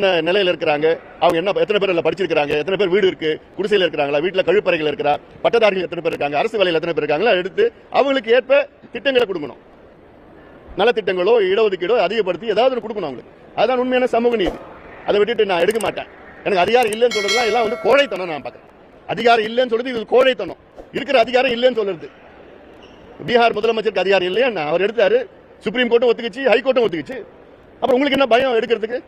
என்ன நிலையில இருக்கிறாங்க? அவங்க என்ன எத்தனை பேர் எல்லாம் படிச்சிருக்காங்க எத்தனை பேர் வீடு இருக்கு? குடிசையில் இருக்கிறாங்களா? வீட்டில் கழிப்பறைகள் இருக்கிறா பட்டதாரிகள் எத்தனை பேர் இருக்காங்க? அரசு வேலையில் எத்தனை பேர் இருக்காங்களா? எடுத்து அவங்களுக்கு ஏற்ப திட்டங்களை கொடுக்கணும். நலத்திட்டங்களோ இடஒதுக்கீடோ அதிகப்படுத்தி ஏதாவது கொடுக்கணும் அவங்களுக்கு. அதுதான் உண்மையான சமூக நீதி. அதை விட்டுட்டு நான் எடுக்க மாட்டேன். எனக்கு அதிகாரம் இல்லைன்னு சொல்றதுலாம் எல்லாம் வந்து கோழைத்தனம் நான் பார்க்குறேன். அதிகாரம் இல்லைன்னு சொல்றது இது கோழைத்தனம். இருக்கிற அதிகாரம் இல்லைன்னு சொல்றது. பீகார் முதலமைச்சருக்கு அதிகாரம் இல்லையா அவர் எடுத்தாரு. சுப்ரீம் கோர்ட்டும் ஒத்துக்கிச்சு ஹைகோர்ட்டும் ஒத்துக்கிச்சு. அப்புறம் உங்களுக்கு என்ன பயம் எடுக்கிறதுக்கு?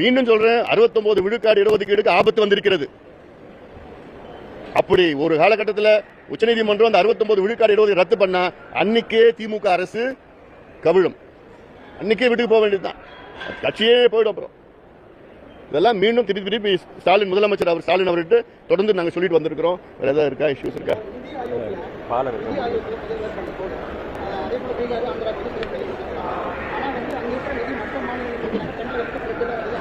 மீண்டும் சொல்றேன் 69 விழுக்காடு இடஒதுக்கீடுக்கு ஆபத்து வந்திருக்கிறது. அப்படி ஒரு காலகட்டத்தில் உச்சநீதிமன்றம் அந்த 69 விழுக்காடு இடஒதுக்கீடு ரத்து பண்ணா அன்னைக்கே திமுக அரசு கவிழும். அன்னைக்கே வீட்டுக்கு போக வேண்டியதுதான். கட்சியே போயிடும் அப்புறம். இதெல்லாம் மீண்டும் திருப்பி திருப்பி ஸ்டாலின் முதலமைச்சர் அவர் ஸ்டாலின் அவர்கிட்ட தொடர்ந்து நாங்கள் சொல்லிட்டு வந்திருக்கிறோம். வேற ஏதாவது இருக்கா இஷ்யூஸ் இருக்கா பாலர் அதே போல பீகார் ஆந்திரா புதுச்சேரி சொல்லியிருக்காங்க ஆனா வந்து அங்க இருக்கிற நிதி மற்ற மாநிலங்களுக்கு தமிழகத்துக்கு பிரச்சனை வருது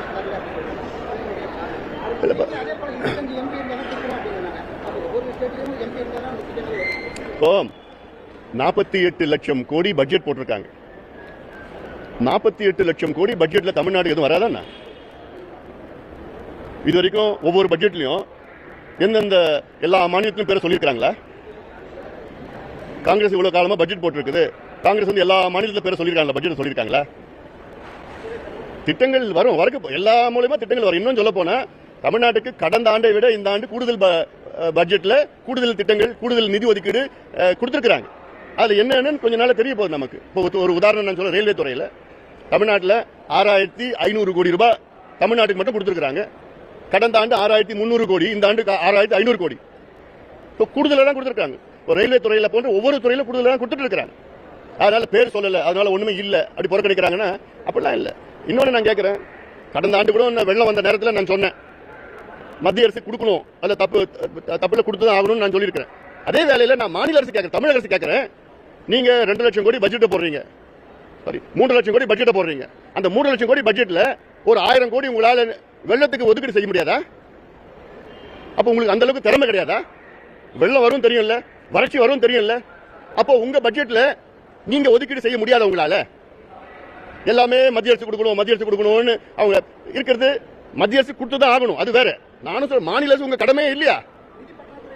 இல்லைப்பா அதே போல இருபத்தஞ்சு எம்பி இருந்தாலும் திட்டம் அப்படிங்கிறாங்க அது ஒவ்வொரு ஸ்டேட்லயும் எம்பி இருந்தாலும் அந்த திட்டங்கள் வரும் இப்போ நாற்பத்தி எட்டு லட்சம் கோடி பட்ஜெட் போட்டிருக்காங்க. நாற்பத்தி எட்டு லட்சம் கோடி பட்ஜெட்ல தமிழ்நாடு எதுவும் வராதாண்ணா இது வரைக்கும் ஒவ்வொரு பட்ஜெட்லயும் எந்தெந்த எல்லா மாநிலத்திலும் பேரை சொல்லியிருக்காங்களா காங்கிரஸ் இவ்வளவு காலமா பட்ஜெட் போட்டிருக்குது. காங்கிரஸ் வந்து எல்லா மாநிலத்திலும் பேரை சொல்லியிருக்காங்களா? பட்ஜெட் சொல்லியிருக்காங்களா? திட்டங்கள் வரும். வரக்கு எல்லா மூலியமா திட்டங்கள் வரும். இன்னும் சொல்ல போனால் தமிழ்நாட்டுக்கு கடந்த ஆண்டை விட இந்த ஆண்டு கூடுதல் பட்ஜெட்டில் கூடுதல் திட்டங்கள் கூடுதல் நிதி ஒதுக்கீடு கொடுத்துருக்குறாங்க. அதில் அதுல என்னன்னு கொஞ்ச நாள் தெரிய போகுது நமக்கு. இப்போ ஒரு- ஒரு உதாரணம் நான் சொல்ல ரயில்வே துறையில். தமிழ்நாட்டில் ஆறாயிரத்தி ஐநூறு கோடி ரூபாய் தமிழ்நாட்டுக்கு மட்டும் கொடுத்துருக்குறாங்க. கடந்த ஆண்டு ஆறாயிரத்தி முந்நூறு கோடி இந்த ஆண்டு ஆறாயிரத்தி ஐநூறு கோடி. இப்போ கூடுதலாக தான் கொடுத்துருக்காங்க. இப்போ ரயில்வே துறையில் போன்ற ஒவ்வொரு துறையில் கூடுதலாக கொடுத்துட்டு இருக்கிறாங்க அதனால பேர் சொல்லலை அதனால ஒன்றுமே இல்லை. அப்படி புறக்கணிக்கிறாங்கன்னா அப்படிலாம் இல்லை. இன்னொன்று நான் கேட்குறேன் கடந்த ஆண்டு கூட வெள்ளம் வந்த நேரத்தில் நான் சொன்னேன். மத்திய அரசு கொடுக்கணும். அதில் தப்பு தப்பில் கொடுத்து தான் ஆகணும்னு நான் சொல்லியிருக்கிறேன். அதே வேலையில் நான் மாநில அரசு கேட்குறேன் தமிழக அரசு கேட்குறேன். நீங்கள் ரெண்டு லட்சம் கோடி பட்ஜெட்டை போடுறீங்க. சாரி மூன்று லட்சம் கோடி பட்ஜெட்டை போடுறீங்க. அந்த மூன்று லட்சம் கோடி பட்ஜெட்டில் ஒரு ஆயிரம் கோடி உங்களால் வெள்ளத்துக்கு ஒதுக்கீடு செய்ய முடியாதா? அப்போ உங்களுக்கு அந்தளவுக்கு திறமை கிடையாதா? வெள்ளம் வரும் தெரியும்ல வறட்சி வரும் தெரியும்ல. அப்போ உங்கள் பட்ஜெட்டில் நீங்கள் ஒதுக்கீடு செய்ய முடியாத உங்களால்? எல்லாமே மத்திய அரசு கொடுக்கணும் மத்திய அரசு கொடுக்கணும்னு அவங்க இருக்கிறது மத்திய அரசு கொடுத்து தான் ஆகணும் அது வேறு. நானும் சொல்ல மாநில அரசு உங்க கடமையே இல்லையா?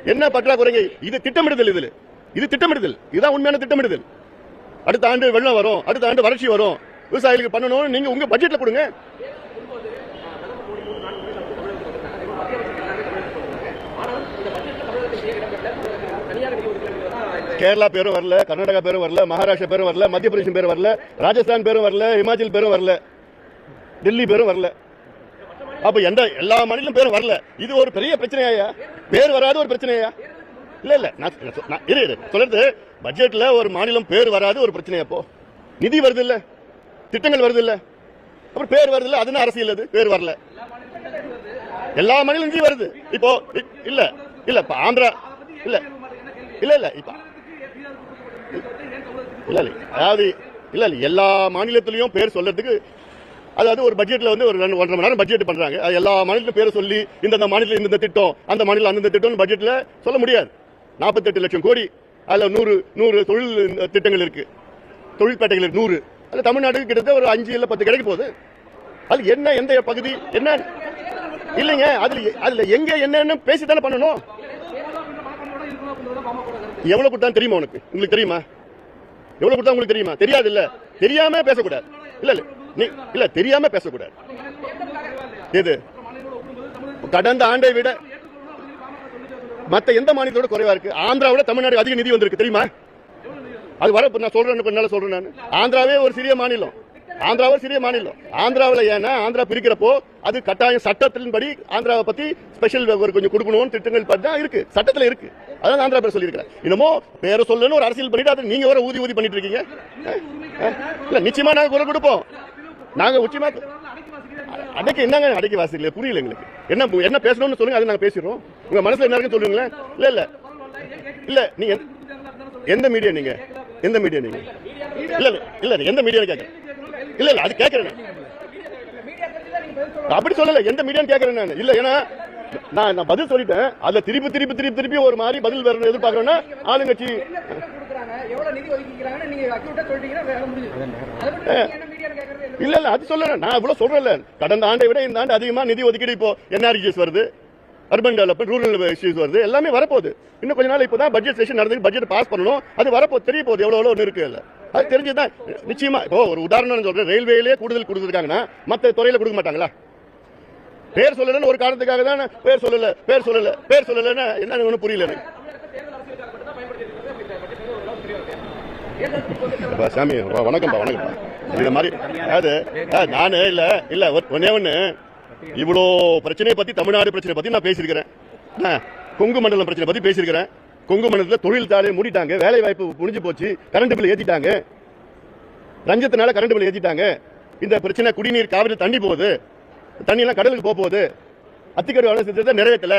என்ன பற்றாக்குறைங்க? இது திட்டமிடுதல் இதுல. இது திட்டமிடுதல். இதுதான் உண்மையான திட்டமிடுதல். அடுத்த ஆண்டு வெள்ளம் வரும். அடுத்த ஆண்டு வறட்சி வரும். விவசாயிகளுக்கு பண்ணணும் நீங்க உங்க பட்ஜெட்ல கொடுங்க. கேரளா பேரும் வரல கர்நாடகா பேரும் வரல மகாராஷ்டிரா பேரும் வரல மத்திய பிரதேசம் பேரும் வரல ராஜஸ்தான் பேரும் வரல இமாச்சல் பேரும் வரல டெல்லி பேரும் வரல. அப்ப எந்த எல்லா மாநிலம் பேரும் வரல. இது ஒரு பெரிய பிரச்சனையா பேர் வராத ஒரு பிரச்சனையா இல்ல இல்ல. நான் நான் இரு இரு. சொல்றது பட்ஜெட்ல ஒரு மாநிலம் பேர் வராது ஒரு பிரச்சனையா அப்போ நிதி வருது இல்ல? திட்டங்கள் வருது இல்ல? அப்புறம் பேர் வருது இல்ல? அதுன்னு அரசியல் அது? பேர் வரல. எல்லா மாநிலம் நிதி வருது. இப்போ இல்ல இல்ல இப்ப ஆந்திரா இல்ல இல்ல இல்ல இப்ப இல்ல இல்ல. அதாவது இல்ல இல்ல. எல்லா மாநிலத்திலையும் பேர் சொல்றதுக்கு அதாவது ஒரு பட்ஜெட்ல வந்து ஒரு ரெண்டு ஒன்றரை மணி நேரம் பட்ஜெட் பண்றாங்க. அது எல்லா மாநிலத்திலும் பேரை சொல்லி இந்தந்த மாநிலத்தில் இந்தந்த திட்டம் அந்த மாநிலம் அந்தந்த திட்டம்னு பட்ஜெட்ல சொல்ல முடியாது. நாற்பத்தெட்டு லட்சம் கோடி அதுல நூறு நூறு தொழில் திட்டங்கள் இருக்கு. தொழிற்பேட்டைகள் இருக்கு நூறு. அது தமிழ்நாட்டுக்கு கிட்டத்தட்ட ஒரு அஞ்சு இல்லை பத்து கிடைக்க போகுது. அது என்ன எந்த பகுதி என்ன? இல்லைங்க அதுல அதுல எங்க என்னன்னு பேசி தானே பண்ணணும். எவ்வளவு கொடுத்தா தெரியுமா உனக்கு? உங்களுக்கு தெரியுமா? எவ்வளோ கொடுத்தா உங்களுக்கு தெரியுமா? தெரியாது இல்ல தெரியாம பேசக்கூடாது. இல்ல இல்ல. நீ இல்ல தெரியாம பேசக்கூடாது. எது? கடந்த ஆண்டை விட மத்த எந்த மாநிலத்தோட குறைவா இருக்கு? ஆந்திராவோட தமிழ்நாடு அதிக நிதி வந்திருக்கு தெரியுமா? அது வர நான் சொல்றேன் கொஞ்ச நாள் சொல்றேன் நான். ஆந்திராவே ஒரு சிறிய மாநிலம். ஆந்திராவே சிறிய மாநிலம். ஆந்திராவில் ஏன்னா ஆந்திரா பிரிக்கிறப்போ அது கட்டாயம் சட்டத்தின்படி ஆந்திராவை பத்தி ஸ்பெஷல் ஒரு கொஞ்சம் கொடுக்கணும்னு திட்டங்கள் பத்தி தான் இருக்கு. சட்டத்துல இருக்கு. அதான் ஆந்திரா பேர் சொல்லியிருக்கிறேன் இன்னமோ பேரை சொல்லணும்னு ஒரு அரசியல் பண்ணிட்டு அதை நீங்க வர ஊதி ஊதி பண்ணிட்டு இருக்கீங்க. இல்ல நிச்சயமா நாங்க குரல் கொடுப்போம். நாங்க உச்சிமா அன்னைக்கு என்னங்க அடைக்கி வாசிக்கல புரியல எங்களுக்கு. என்ன என்ன பேசணும்னு சொல்லுங்க அதை நாங்க பேசிடுறோம். உங்க மனசுல என்ன இருக்குன்னு சொல்லுங்களேன். இல்ல இல்ல. இல்ல நீங்க எந்த- எந்த மீடியா நீங்க? எந்த மீடியா நீங்க? இல்ல இல்ல இல்ல எந்த மீடியா கேட்கறேன் இல்ல இல்ல அது கேட்கறேன். அப்படி சொல்லல எந்த மீடியான்னு கேட்கறேன் நான். இல்ல ஏன்னா நான் நான் பதில் சொல்லிட்டேன். அதுல திருப்பி திருப்பி திருப்பி திருப்பி ஒரு மாதிரி பதில் வேற எதிர்பார்க்கறேன்னா ஆளுங்கட்சி இல்ல இல்ல அது சொல்ல நான் இவ்வளவு சொல்றேன்ல. கடந்த ஆண்டை விட இந்த ஆண்டு அதிகமா நிதி ஒதுக்கீடு இப்போ என்ஆர்ஜிஎஸ் வருது? அர்பன் டெவலப்மெண்ட் ரூரல் இஷ்யூஸ் வருது. எல்லாமே வரப்போகுது. இன்னும் கொஞ்ச நாள் இப்பதான் பட்ஜெட் செஷன் நடந்து பட்ஜெட் பாஸ் பண்ணணும். அது வரப்போகுது. தெரிய போகுது. எவ்வளவு ஒன்று இருக்கு இல்லை அது தெரிஞ்சுதான். நிச்சயமா இப்போ ஒரு உதாரணம் சொல்றேன். ரயில்வேலேயே கூடுதல் கொடுத்துருக்காங்கன்னா மத்த துறையில கொடுக்க மாட்டாங்களா? பேர் சொல்லலன்னு ஒரு காரணத்துக்காக தான் பேர் சொல்லல. பேர் சொல்லல. பேர் சொல்லலன்னா என்னன்னு ஒன்றும் புரியல எனக்கு. சாமி. வணக்கம்ப்பா வணக்கம்ப்பா. இந்த மாதிரி. அதாவது நானு இல்ல இல்ல ஒன்னே ஒண்ணு இவ்வளோ பிரச்சனையை பத்தி தமிழ்நாடு பிரச்சனை பத்தி நான் பேசியிருக்கிறேன். கொங்கு மண்டலம் பிரச்சனை பத்தி பேசியிருக்கிறேன். கொங்கு மண்டலத்தில் தொழில் தாளை மூடிட்டாங்க. வேலை வாய்ப்பு முடிஞ்சு போச்சு. கரண்ட் பில் ஏற்றிட்டாங்க ரஞ்சத்தினால கரண்ட் பில் ஏற்றிட்டாங்க இந்த பிரச்சனை குடிநீர் காவிரி தண்ணி போகுது. தண்ணியெல்லாம் கடலுக்கு போக போகுது. அத்திக்கடி வளர்ச்சி திட்டத்தை நிறைவேற்றல.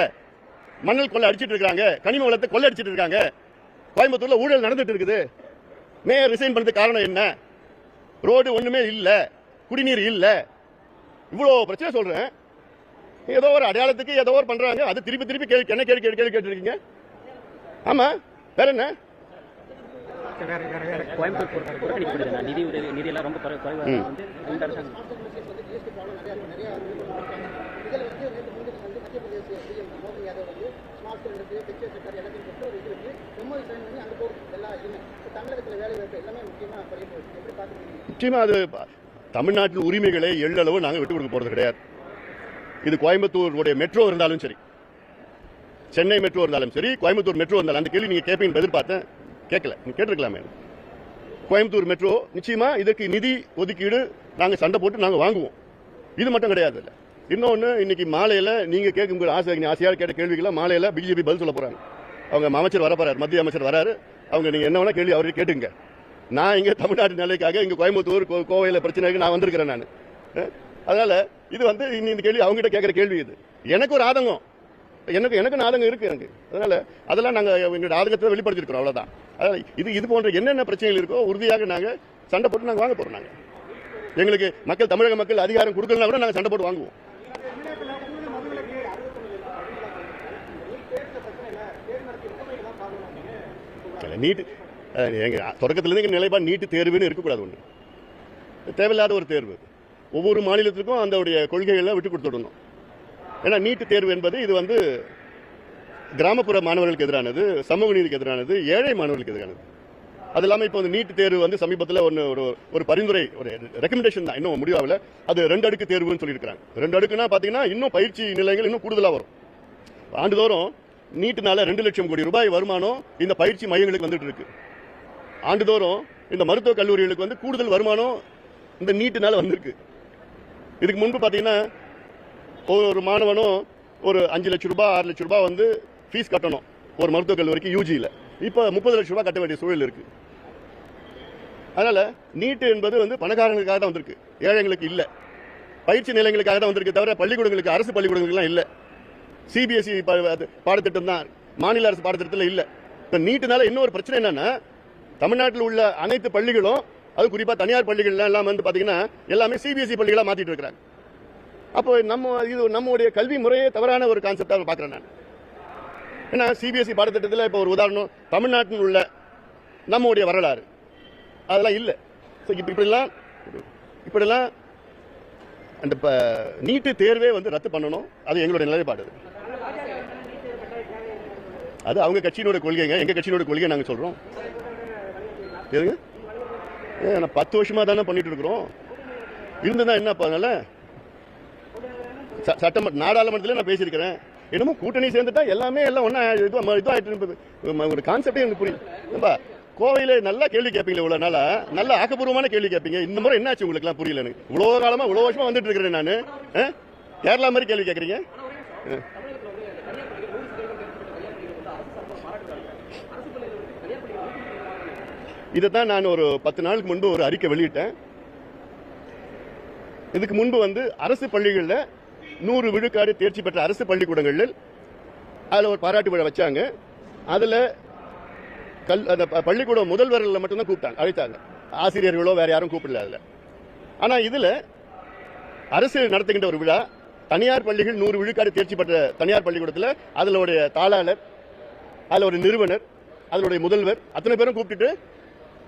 மணல் கொள்ளை அடிச்சிட்டு இருக்காங்க கனிம வளத்தை கொள்ளை அடிச்சிட்டு இருக்காங்க. கோயம்புத்தூர்ல ஊழல் நடந்துட்டு இருக்குது. மேயர் ரிசைன் பண்ணதுக்கு காரணம் என்ன? ரோடு ஒண்ணுமே இல்ல குடிநீர் இல்ல. இவ்வளோ பிரச்சனை சொல்றேன். ஏதோ ஒரு அடையாளத்துக்கு ஏதோ ஒரு பண்றாங்க. அது திருப்பி திருப்பி கேள்வி என்ன கேள்வி கேள்வி கேள்வி கேட்டுருக்கீங்க? ஆமா வேற என்ன? கோயம்புத்தூர். நிச்சயமா அது தமிழ்நாட்டின் உரிமைகளை எள்ளளவு நாங்கள் விட்டு கொடுக்க போறது கிடையாது. இது கோயம்புத்தூருடைய மெட்ரோ இருந்தாலும் சரி சென்னை மெட்ரோ இருந்தாலும் சரி கோயம்புத்தூர் மெட்ரோ இருந்தாலும் அந்த கேள்வி நீங்க கேட்பீங்கன்னு எதிர்பார்த்தேன். கேட்கல. நீங்க கேட்டிருக்கலாமே. கோயம்புத்தூர் மெட்ரோ நிச்சயமா இதற்கு நிதி ஒதுக்கீடு நாங்க சண்டை போட்டு நாங்க வாங்குவோம். இது மட்டும் கிடையாது இல்ல. இன்னொன்னு இன்னைக்கு மாலையில நீங்க கேட்கும்போது ஆசை ஆசையாக கேட்ட கேள்விக்கெல்லாம் மாலையில பிஜேபி பதில் சொல்ல போகிறாங்க அவங்க அமைச்சர் வர மத்திய அமைச்சர் வராரு. அவங்க நீங்க என்ன வேணால் கேள்வி அவர்கிட்ட கேட்டுங்க நான் இங்க தமிழ்நாட்டு நிலைக்காக இங்க கோயம்புத்தூர் கோவையில் பிரச்சனைக்கு நான் வந்திருக்கிறேன் நான். அதனால இது வந்து இனி இந்த கேள்வி அவங்க கேட்குற கேள்வி இது. எனக்கு ஒரு ஆதங்கம். எனக்கு எனக்கு ஆதங்கம் இருக்கு எனக்கு. அதனால அதெல்லாம் நாங்க எங்களுடைய ஆதங்கத்தை வெளிப்படுத்திருக்கிறோம் அவ்வளவுதான். அதனால இது இது போன்ற என்னென்ன பிரச்சனைகள் இருக்கோ உறுதியாக நாங்க சண்டை போட்டு நாங்க வாங்க போறோம் நாங்க. எங்களுக்கு மக்கள் தமிழக மக்கள் அதிகாரம் கொடுக்கலனா கூட நாங்க சண்டை போட்டு வாங்குவோம் இல்ல, நீட் எங்கள் தொடக்கத்துலேருந்து எங்கள் எங்க நிலைப்பாடு நீட்டு தேர்வுன்னு இருக்கக்கூடாது ஒன்று தேவையில்லாத ஒரு தேர்வு ஒவ்வொரு மாநிலத்துக்கும் அந்தவுடைய கொள்கைகளை விட்டு கொடுத்துடணும் ஏன்னா நீட்டு தேர்வு என்பது இது வந்து கிராமப்புற மாணவர்களுக்கு எதிரானது சமூக நீதிக்கு எதிரானது ஏழை மாணவர்களுக்கு எதிரானது. அது இல்லாமல் இப்போ வந்து நீட்டு தேர்வு வந்து சமீபத்தில் ஒன்று ஒரு ஒரு பரிந்துரை ஒரு ரெக்கமெண்டேஷன் தான். இன்னும் முடிவாகல. அது ரெண்டு அடுக்கு தேர்வுன்னு சொல்லியிருக்கிறாங்க. ரெண்டு அடுக்குன்னா பார்த்தீங்கன்னா இன்னும் பயிற்சி நிலையங்கள் இன்னும் கூடுதலாக வரும். ஆண்டுதோறும் நீட்டுனால ரெண்டு லட்சம் கோடி ரூபாய் வருமானம் இந்த பயிற்சி மையங்களுக்கு வந்துட்டு இருக்கு. ஆண்டுதோறும் இந்த மருத்துவக் கல்லூரிகளுக்கு வந்து கூடுதல் வருமானம் இந்த நீட்டுனால வந்திருக்கு. இதுக்கு முன்பு பார்த்தீங்கன்னா ஒரு மாணவனும் ஒரு அஞ்சு லட்சம் ரூபாய் ஆறு லட்சம் ரூபாய் வந்து ஃபீஸ் கட்டணும் ஒரு மருத்துவக் கல்லூரிக்கு யூஜியில் இப்போ முப்பது லட்சம் ரூபாய் கட்ட வேண்டிய சூழல் இருக்கு. அதனால நீட்டு என்பது வந்து பணக்காரங்களுக்காக தான் வந்திருக்கு. ஏழைங்களுக்கு இல்லை. பயிற்சி நிலையங்களுக்காக தான் வந்திருக்கு தவிர பள்ளிக்கூடங்களுக்கு அரசு பள்ளிக்கூடங்களுக்குலாம் இல்லை. சிபிஎஸ்சி பாடத்திட்டம் தான். மாநில அரசு பாடத்திட்டத்தில் இல்லை. இப்போ நீட்டுனால இன்னொரு பிரச்சனை என்னன்னா தமிழ்நாட்டில் உள்ள அனைத்து பள்ளிகளும் அது குறிப்பாக தனியார் பள்ளிகள்லாம் எல்லாம் வந்து பார்த்தீங்கன்னா எல்லாமே சிபிஎஸ்சி பள்ளிகளாக மாற்றிட்டு இருக்கிறாங்க. அப்போ நம்ம இது நம்முடைய கல்வி முறையே தவறான ஒரு கான்செப்டாக பார்க்குறேன் நான். ஏன்னா சிபிஎஸ்சி பாடத்திட்டத்தில் இப்போ ஒரு உதாரணம் தமிழ்நாட்டில் உள்ள நம்முடைய வரலாறு. அதெல்லாம் இல்லை. ஸோ இப்போ இப்படிலாம் இப்படிலாம் அந்த இப்போ நீட்டு தேர்வே வந்து ரத்து பண்ணணும். அது எங்களுடைய நிலைப்பாடு அது. அவங்க கட்சியினோட கொள்கைங்க. எங்க கட்சியினோட கொள்கை நாங்க சொல்றோம். எதுங்க? ஏ, நான் பத்து வருஷமா தானே பண்ணிட்டு இருக்கிறோம். இருந்ததா என்ன பண்ணல சட்டமன்ற நாடாளுமன்றத்தில் நான் பேசியிருக்கிறேன். என்னமோ கூட்டணி சேர்ந்துட்டா எல்லாமே எல்லாம் ஒன்றா இது இதாகிட்டு ஒரு கான்செப்டே எனக்கு புரியுது ஏம்பா நல்லா கேள்வி கேட்பீங்களே இவ்வளோ நாளா? நல்ல ஆக்கப்பூர்வமான கேள்வி கேட்பீங்க. இந்த முறை என்னாச்சு உங்களுக்குலாம் புரியல எனக்கு. இவ்வளோ காலமாக இவ்வளோ வருஷமாக வந்துட்டு இருக்கிறேன் நான். கேரளா மாதிரி கேள்வி கேட்குறீங்க? இதை தான் நான் ஒரு பத்து நாளுக்கு முன்பு ஒரு அறிக்கை வெளியிட்டேன். இதுக்கு முன்பு வந்து அரசு பள்ளிகளில் நூறு விழுக்காடு தேர்ச்சி பெற்ற அரசு பள்ளிக்கூடங்களில் அதில் ஒரு பாராட்டு விழா வச்சாங்க. அதில் கல் அந்த ப- பள்ளிக்கூட முதல்வர்களை மட்டும்தான் கூப்பிட்டாங்க அழைத்தாங்க. ஆசிரியர்களோ வேறு யாரும் கூப்பிடல அதில். ஆனால் இதில் அரசு நடத்துகின்ற ஒரு விழா தனியார் பள்ளிகள் நூறு விழுக்காடு தேர்ச்சி பெற்ற தனியார் பள்ளிக்கூடத்தில் அதில் உடைய தாளாளர் அதில் ஒரு நிறுவனர் அதனுடைய முதல்வர் அத்தனை பேரும் கூப்பிட்டுட்டு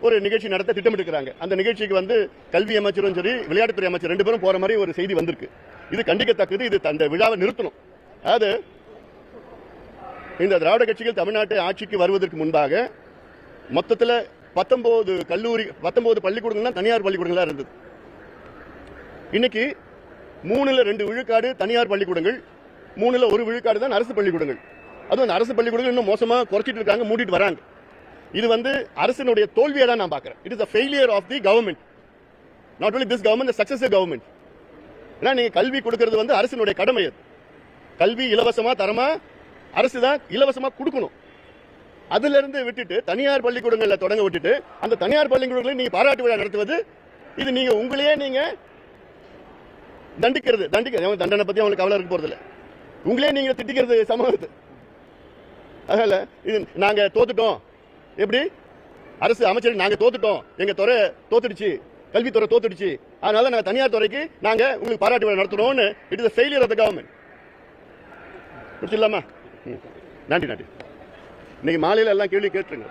ஒரு நிகழ்ச்சி நடத்த திட்டமிட்டிருக்கிறாங்க. அந்த நிகழ்ச்சிக்கு வந்து கல்வி அமைச்சரும் சரி விளையாட்டுத்துறை அமைச்சர் ரெண்டு பேரும் போற மாதிரி ஒரு செய்தி வந்திருக்கு. இது கண்டிக்கத்தக்கது. இது அந்த விழாவை நிறுத்தணும். அதாவது இந்த திராவிட கட்சிகள் தமிழ்நாட்டு ஆட்சிக்கு வருவதற்கு முன்பாக மொத்தத்தில் பத்தொன்பது கல்லூரி பத்தொன்பது பள்ளிக்கூடங்கள் தான் தனியார் பள்ளிக்கூடங்களா இருந்தது. இன்னைக்கு மூணுல ரெண்டு விழுக்காடு தனியார் பள்ளிக்கூடங்கள் மூணுல ஒரு விழுக்காடு தான் அரசு பள்ளிக்கூடங்கள். அதுவும் அந்த அரசு பள்ளிக்கூடங்கள் இன்னும் மோசமாக குறைச்சிட்டு இருக்காங்க மூடிட்டு வராங்க. இது வந்து அரசினுடைய தோல்வியை தான் நான் பார்க்குறேன். It is a failure of the government not only this government successive government ஏன்னா நீங்கள் கல்வி கொடுக்கறது வந்து அரசினுடைய கடமை அது. கல்வி இலவசமாக தரமாக அரசு தான் இலவசமா கொடுக்கணும். அதுல இருந்து விட்டுட்டு தனியார் பள்ளிக்கூடங்கள்ல தொடங்க விட்டுட்டு அந்த தனியார் பள்ளிக்கூடங்களை நீங்கள் பாராட்டு விழா நடத்துவது இது நீங்கள் உங்களையே நீங்கள் தண்டிக்கிறது தண்டிக்கிறது அவங்க தண்டனை பற்றி அவங்களுக்கு கவலை இருக்க போகிறது இல்லை உங்களே நீங்கள் திட்டிக்கிறது சமூகத்து அதனால் இது நாங்கள் தோத்துட்டோம். எப்படி? அரசு அமைச்சர் நாங்க தோத்துட்டோம். எங்க துறை தோத்துடுச்சு. கல்வித்துறை தோத்துடுச்சு. அதனால நாங்க தனியார் துறைக்கு நாங்க உங்களுக்கு பாராட்டு விழா நடத்துறோம்னு it is failure of the government முடிச்சிடலாமா ம். நன்றி நன்றி. இன்னைக்கு மாலையில எல்லாம் கேள்வி கேட்டுருங்க.